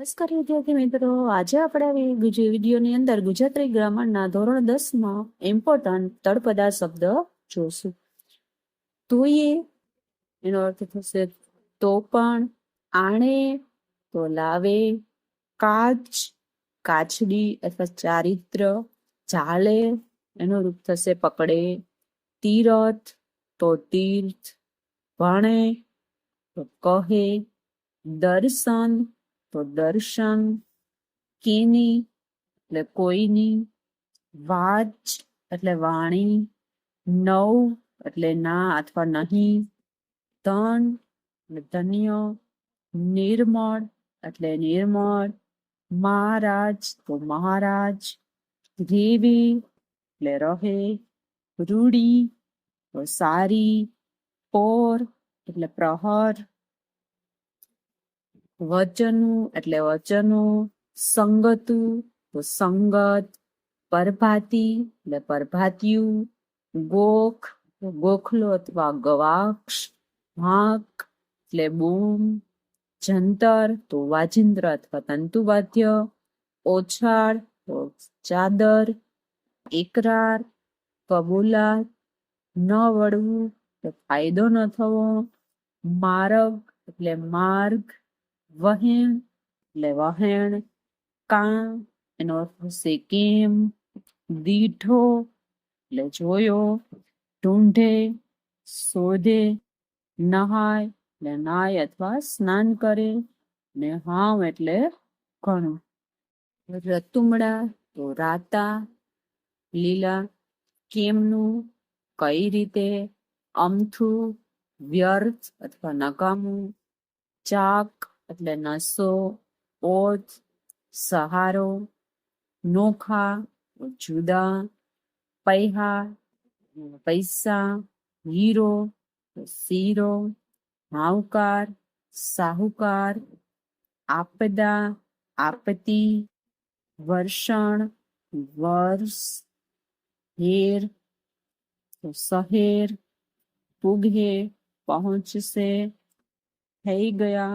નમસ્કાર વિદ્યાર્થી મિત્રો આજે આપણે વિડીયોની અંદર ગુજરાતી ગ્રામરના ધોરણ દસ માં ઇમ્પોર્ટન્ટ તળપદા શબ્દ જોશું તોયે એનો અર્થ થશે તો પણ આણે તો લાવે કાચ કાચડી અથવા ચારિત્ર ચાલે એનો રૂપ થશે પકડે તીરથ તો તીર્થ ભણે તો કહે દર્શન दर्शं कीनी ले कोईनी वाज એટલે વાણી નવ એટલે ના અથવા નહીં તણ અને ધન્યો નિર્મળ એટલે નિર્મળ મહારાજ તો મહારાજ જીવી એટલે રહે વૃડી ઓસારી ઓર એટલે પ્રહાર વચનો એટલે વચનો સંગત તો સંગત પરભાતી એટલે પરભાતિયું ગોખ ગોખલો અથવા ગવાક્ષ વાંક એટલે બૂમ જંતર તો વાજિંદ્ર અથવા તંતુવાદ્ય ઓછાળ તો ચાદર એકરાર કબૂલાત ન વળવું તો ફાયદો ન થવો માર્ગ એટલે માર્ગ ವಹೇಣ ಲವಹೇಣ ಕಂನೋ ಫಸೇಕೇಂ ದೀಠೋ ಲಜೋಯೋ ಟೊಂಡೇ ಸೋದೇ ನಹಾಯ ನಾಯ ಅಥವಾ ಸ್ನಾನ ಕರೆ ನೇಹಾವ್ ಎಟ್ಲೆ ಗಣು ರತ್ತುಮಡಾ ತೋರಾತಾ ಲೀಲಾ ಕೆಂನು ಕೈರೀತೆ ಅಂಥು ವ್ಯರ್ಚ್ ಅಥವಾ ನಗಮೂ ಚಾಕ್ એટલે નસો ઓથ સહારો નોખા જુદા પૈહા પૈસા હીરો શીરો હાવકાર સાહુકાર આપદા આપત્તિ વર્ષણ વર્ષ હેર શહેર પૂગે પહોંચશે થઈ ગયા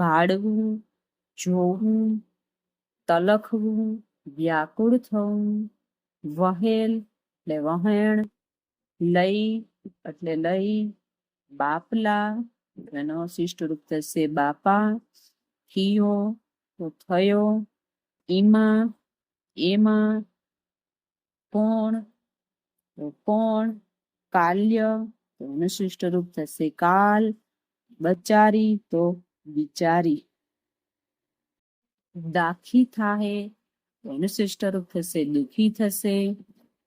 પાડવું જોવું તલખવું વ્યાકુળ થવું વહેલ એટલે વહેણ લઈ એટલે લઈ બાપલા એનો શિષ્ટ રૂપ થશે બાપા થયો તો થયો એમાં એમાં કોણ તો કોણ કાલ્ય તો એનું શિષ્ટ રૂપ થશે કાલ બચારી તો विचारी दाखी था है मनुष्य रूप से दुखी थे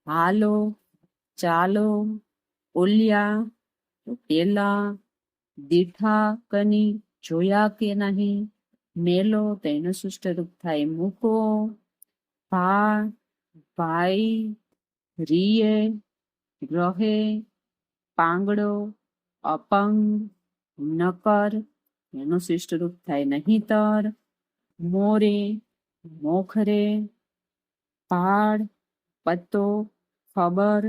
हालो चालो उलिया उकेला दीठा कनी जोया के नहीं मेलो तेनो सुष्ट रूप थाय पा भाई रिये ग्रहे पांगड़ो अपंग नकर એનું શિષ્ટરૂપ થાય નહીતર મોરે મોખરે પાડ પત્તો ખબર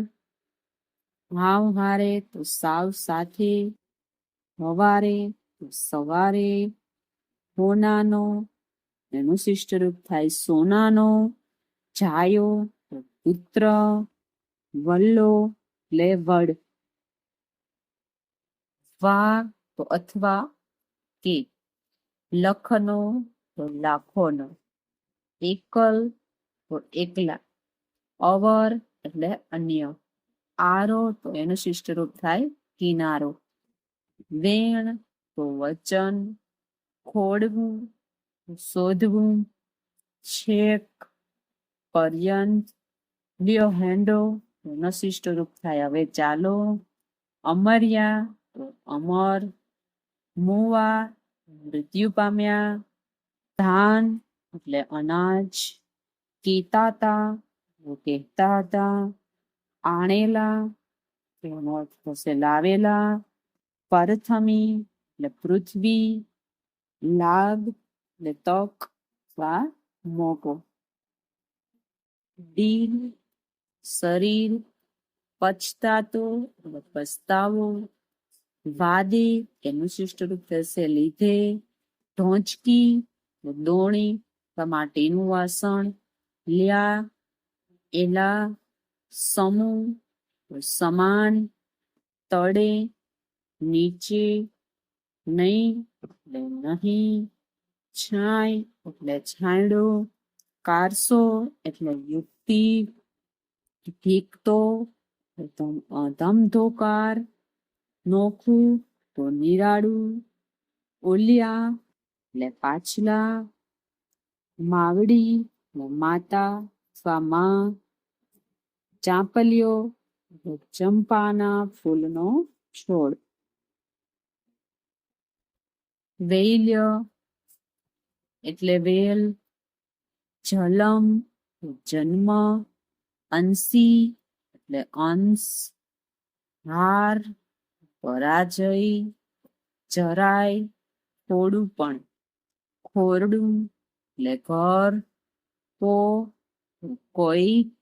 હાવ હારે તો સાવ સાથે હવારે તો સવારે હોનાનો એનું રૂપ થાય સોનાનો જાયો પુત્ર વલ્લો લે વડ વા તો અથવા કે લખનો તો લાખોનો એકલ તો એકલા અવર એટલે અન્ય આરો તો એનું રૂપ થાય કિનારો વેણ તો વચન ખોડવું શોધવું છેક પર્યંત લ્યો હેન્ડો એનો રૂપ થાય હવે ચાલો અમર્યા તો અમર મોવા મૃત્યુ પામ્યા ધાન એટલે અનાજ કેતાતા કહેતા હતા આણેલા તેનો અર્થ થશે લાવેલા પરથમી એટલે પૃથ્વી લાભ એટલે તક અથવા મોકો દિલ શરીર પછતાતો પસ્તાવો वादी शिष्ट रूप लीधे ढोंचकी दोणी माटीनु वसण लिया एला समूह समान तड़े नीचे नहीं नहीं छाय એટલે છાંડો કારસો એટલે યુક્તિ ભીકતો ધમધોકાર નોખું તો નિરાળું ઓલિયા એટલે પાછલા માવડી માતા સ્વામા ચાંપલિયો ચંપાના ફૂલનો છોડ વેલ્ય એટલે વેલ જલમ જન્મ અંશી એટલે અંશ હાર પરાજય જરાય થોડું પણ ખોરડું એટલે ઘર તો કોઈક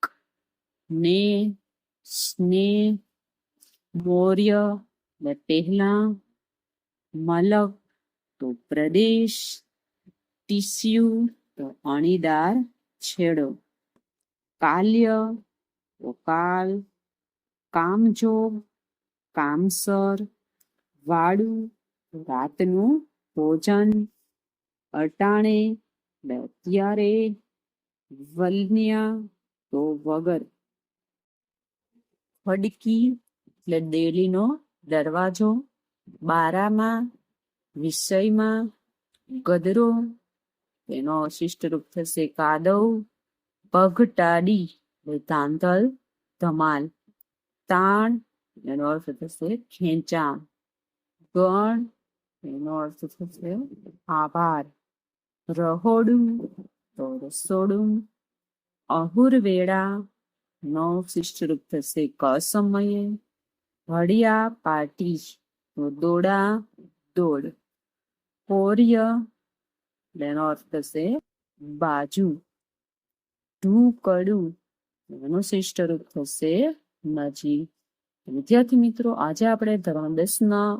ને સ્નેહ મૌર્ય ને પહેલા મલક તો પ્રદેશ ટીસ્યુ તો અણીદાર છેડો કાલ્ય તો કાલ કામજોગ કામસર વાડું રાતનું ભોજન અટાણે અત્યારે વલ્યા તો વગર ફડકી એટલે દેલીનો દરવાજો બારામાં વિષયમાં ગદરો તેનો અશિષ્ટ રૂપ થશે કાદવ પગટાડી ધાંધલ ધમાલ તાણ इन और फिर से खेचा गण इन और फिर से आभार रहोडुम तो रसोडुम अहुरवेड़ा નો શિષ્ટ રૂપ થશે ક સમયે હળિયા પાટી દોડા દોડ પોર્ય એનો અર્થ થશે બાજુ ઢુકડું એનું શિષ્ટ રૂપ થશે નજીક વિદ્યાર્થી મિત્રો આજે આપણે ધોરણ દસના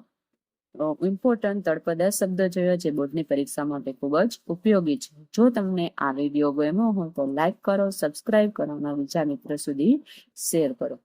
ઇમ્પોર્ટન્ટ તળપદા શબ્દ જોયો જે બોર્ડની પરીક્ષા માટે ખૂબ જ ઉપયોગી છે જો તમને આ વિડીયો ગમ્યો હોય તો લાઈક કરો સબસ્ક્રાઇબ કરો અને બીજા મિત્રો સુધી શેર કરો